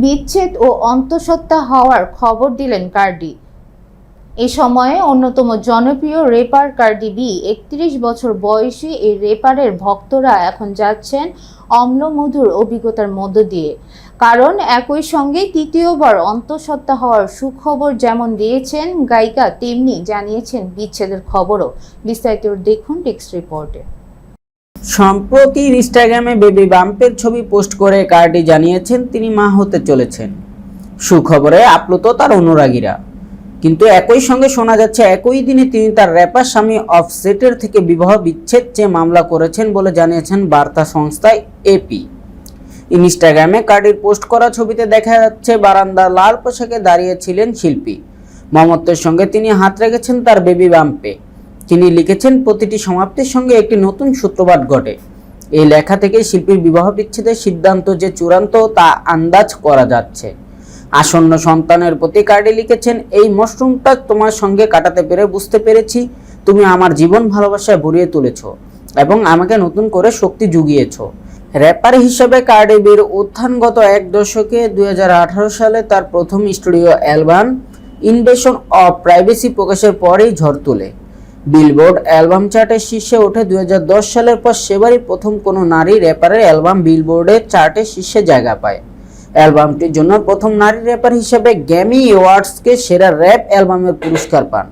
বিচ্ছেদ ও অন্তঃসত্ত্বা হওয়ার খবর দিলেন কার্ডি। এ সময়ে অন্যতম জনপ্রিয় রেপার কার্ডি বি, একত্রিশ বছর বয়সী এই রেপারের ভক্তরা এখন যাচ্ছেন অম্লমধুর অভিজ্ঞতার মধ্য দিয়ে। কারণ একই সঙ্গে তৃতীয়বার অন্তঃসত্ত্বা হওয়ার সুখবর যেমন দিয়েছেন গায়িকা, তেমনি জানিয়েছেন বিচ্ছেদের খবরও। বিস্তারিত দেখুন টেক্সট রিপোর্টে। সম্প্রতি ইনস্টাগ্রামে বেবি বাম্পের ছবি পোস্ট করে কার্ডি জানিয়েছেন তিনি মা হতে চলেছেন। সুখবরে আপ্লুত তার অনুরাগীরা। কিন্তু একই সঙ্গে শোনা যাচ্ছে, একই দিনে তিনি তার র্যাপার স্বামী অফসেটের থেকে বিবাহ বিচ্ছেদ চেয়ে মামলা করেছেন বলে জানিয়েছেন বার্তা সংস্থা এপি ইনস্টাগ্রামে কার্ডির পোস্ট করা ছবিতে দেখা যাচ্ছে বারান্দার লাল পোশাকে দাঁড়িয়েছিলেন শিল্পী। মমত্বের সঙ্গে তিনি হাত রেখেছেন তার বেবি বাম্পে। তিনি লিখেছেন, প্রতিটি সমাপ্তির সঙ্গে একটি নতুন সূত্রপাত ঘটে। এই লেখা থেকে শিল্পীর বিবাহ বিচ্ছেদের সিদ্ধান্ত যে চূড়ান্ত তা আন্দাজ করা যাচ্ছে। আসন্ন সন্তানের প্রতি কার্ডে লিখেছেন, এই মশরুমটা তোমার সঙ্গে কাটাতে পেরে বুঝতে পেরেছি। তুমি আমার জীবন ভালোবাসায় ভরিয়ে তুলেছ এবং আমাকে নতুন করে শক্তি জুগিয়েছো। র্যাপার হিসেবে কার্ডিবির উত্থানগত এক দশকে দুই হাজার আঠারো সালে তার প্রথম studio album invasion of privacy প্রকাশের পরেই ঝড় তোলে। বিলবোর্ড অ্যালবাম চার্টের শীর্ষে ওঠে দুই হাজার দশ সালের পর সেবারই প্রথম কোনো নারী র্যাপারের অ্যালবাম বিলবোর্ডের চার্টের শীর্ষে জায়গা পায়। অ্যালবামটির জন্য প্রথম নারী র্যাপার হিসেবে গ্যামি অ্যাওয়ার্ডসকে সেরা র্যাপ অ্যালবামের পুরস্কার পান।